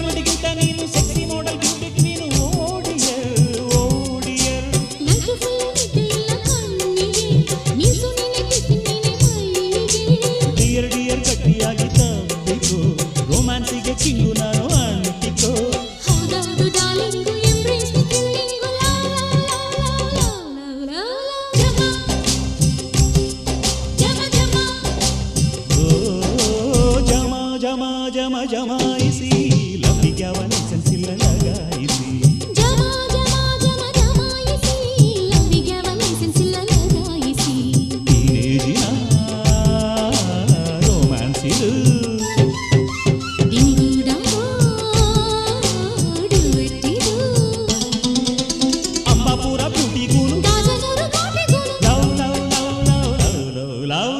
ಗಿಂತ ನೀನು sexy model ಬ್ಯೂಟಿಕ್ ನೀನು ಓಡಿಯಲ್ ಓಡಿಯಲ್ ಡಿಯರ್ ಡಿಯರ್ ಗಟ್ಟಿಯಾಗಿ ತಪ್ಪಿಕೋ ರೊಮ್ಯಾನ್ಸಿಗೆ ಚಿಂಗು ನಾನು ಅಂಟಿಕೋ జమాయిసి దిలు అమ్మపుర పుటిగును